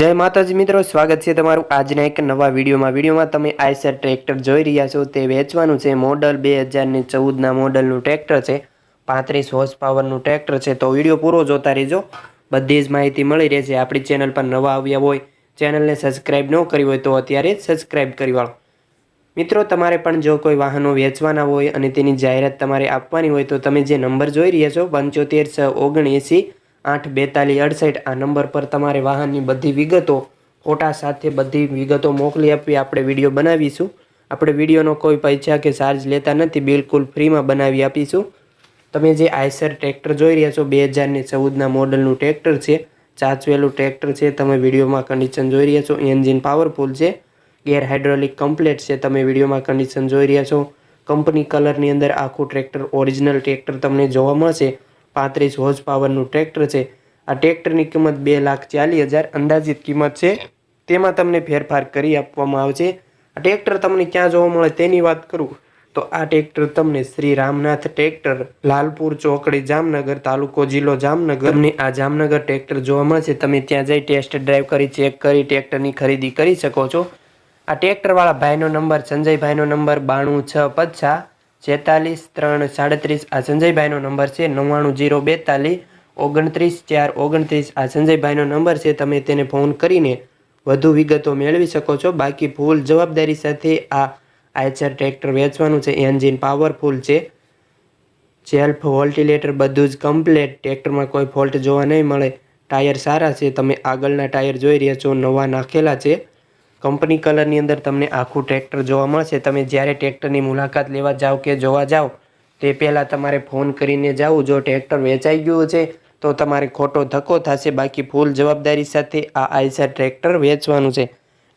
જય માતાજી મિત્રો, સ્વાગત છે તમારું આજના એક નવા વિડીયોમાં. વિડીયોમાં તમે આઈસર ટ્રેક્ટર જોઈ રહ્યા છો, તે વેચવાનું છે. મોડલ બે હજારની ચૌદના મોડલનું ટ્રેક્ટર છે, પાંત્રીસ હોર્સ પાવરનું ટ્રેક્ટર છે. તો વીડિયો પૂરો જોતા રહેજો. બધી જ માહિતી મળી રહેશે. આપણી ચેનલ પર નવા આવ્યા હોય, ચેનલને સબસ્ક્રાઈબ ન કરી હોય તો અત્યારે સબસ્ક્રાઈબ કરી વાળો. મિત્રો, તમારે પણ જો કોઈ વાહનો વેચવાના હોય અને તેની જાહેરાત તમારે આપવાની હોય તો તમે જે નંબર જોઈ રહ્યા છો, પંચોતેર છ ઓગણએંસી આઠ બેતાલીસ અડસઠ આ નંબર પર તમારે વાહનની બધી વિગતો ફોટા સાથે બધી વિગતો મોકલી આપવી. આપણે વીડિયો બનાવીશું. આપણે વિડીયોનો કોઈ પૈસા કે ચાર્જ લેતા નથી, બિલકુલ ફ્રીમાં બનાવી આપીશું. તમે જે આઈસર ટ્રેક્ટર જોઈ રહ્યા છો બે હજારની ચૌદના મોડલનું ટ્રેક્ટર છે, ચાચવેલું ટ્રેક્ટર છે, તમે વિડીયોમાં કન્ડિશન જોઈ રહ્યા છો એન્જિન પાવરફુલ છે ગેર હાઇડ્રોલિક કમ્પ્લેટ છે, તમે વિડીયોમાં કન્ડિશન જોઈ રહ્યા છો. કંપની કલરની અંદર આખું ટ્રેક્ટર ઓરિજિનલ ટ્રેક્ટર તમને જોવા મળશે. પાંત્રીસ હોર્સ પાવરનું ટ્રેક્ટર છે. આ ટ્રેક્ટરની કિંમત બે લાખ ચાલીસ હજાર. અંદાજિત કિંમત છે. તેમાં તમને ફેરફાર કરી આપવામાં આવશે. આ ટ્રેક્ટર તમને ક્યાં જોવા મળે તેની વાત કરું. તો આ ટ્રેક્ટર તમને શ્રી રામનાથ ટ્રેક્ટર, લાલપુર ચોકડી, જામનગર તાલુકો જિલ્લો જામનગર. ને આ જામનગર ટ્રેક્ટર જોવા મળશે. તમે ત્યાં જઈ ટેસ્ટ ડ્રાઈવ કરી, ચેક કરી, ટ્રેક્ટરની ખરીદી કરી શકો છો. આ ટ્રેક્ટરવાળા ભાઈનો નંબર, સંજયભાઈનો નંબર, બાણું છ પચ્છા છેતાલીસ, ત્રણ, સાડત્રીસ. આ સંજયભાઈનો નંબર છે નવ્વાણું, જીરો, બેતાલીસ. ઓગણત્રીસ, ચાર, ઓગણત્રીસ. આ સંજયભાઈનો નંબર છે, તમે તેને ફોન કરીને વધુ વિગતો મેળવી શકો છો. બાકી ફૂલ જવાબદારી સાથે આ આયચર ટ્રેક્ટર વેચવાનું છે. એન્જિન પાવરફુલ છે. સેલ્ફ વોલ્ટિલેટર બધું જ કમ્પ્લેટ. ટ્રેક્ટરમાં કોઈ ફોલ્ટ જોવા નહીં મળે. ટાયર સારા છે. તમે આગળના ટાયર જોઈ રહ્યા છો. નવા નાખેલા છે. કંપની કલરની અંદર તમને આખું ટ્રેક્ટર જોવા મળશે. તમે જ્યારે ટ્રેક્ટરની મુલાકાત લેવા જાઓ કે જોવા જાઓ તે પહેલાં તમારે ફોન કરીને જાવું. જો ટ્રેક્ટર વેચાઈ ગયું છે, તો તમારે ખોટો ધક્કો થશે. બાકી ફૂલ જવાબદારી સાથે આ આઈસર ટ્રેક્ટર વેચવાનું છે.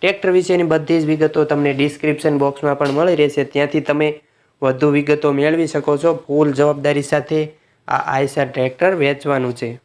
ટ્રેક્ટર વિશેની બધી જ વિગતો તમને ડિસ્ક્રિપ્શન બોક્સમાં પણ મળી રહેશે. ત્યાંથી તમે વધુ વિગતો મેળવી શકો છો. ફૂલ જવાબદારી સાથે આ આઈસર ટ્રેક્ટર વેચવાનું છે.